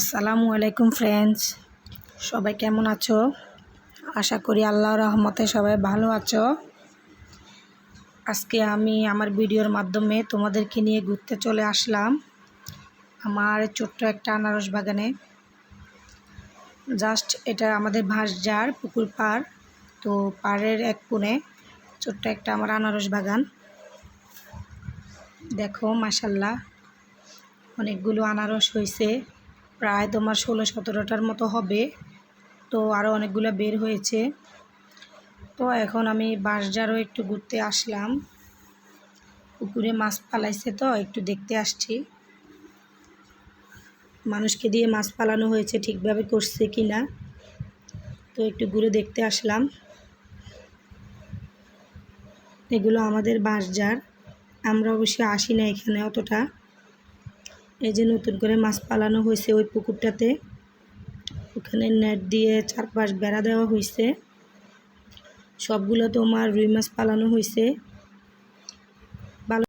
আসসালামু আলাইকুম ফ্রেন্ডস সবাই কেমন আছো? আশা করি আল্লাহর রহমতে সবাই ভালো আছো। আজকে আমি আমার ভিডিওর মাধ্যমে তোমাদেরকে নিয়ে ঘুরতে চলে আসলাম আমার ছোট্ট একটা আনারস বাগানে। জাস্ট এটা আমাদের ভাসজার পুকুর পাড়, তো পাড়ের এক কোণে ছোট্ট একটা আমার আনারস বাগান। দেখো মাসাল্লাহ অনেকগুলো আনারস হয়েছে প্রায় তোমার ষোলো সতেরোটার মতো হবে। তো আরও অনেকগুলো বের হয়েছে। তো এখন আমি বাঁশজারও একটু ঘুরতে আসলাম। পুকুরে মাছ পালাইছে তো, একটু দেখতে আসছি। মানুষকে দিয়ে মাছ পালানো হয়েছে, ঠিকভাবে করছে কি না তো একটু ঘুরে দেখতে আসলাম। এগুলো আমাদের বাঁশজার আমরা অবশ্যই আসি না এখানে অতটা। এই যে নতুন করে মাছ পালানো হয়েছে ওই পুকুরটাতে। ওখানে নেট দিয়ে চারপাশ বেড়া দেওয়া হয়েছে। সবগুলো তোমার রুই মাছ পালানো হয়েছে।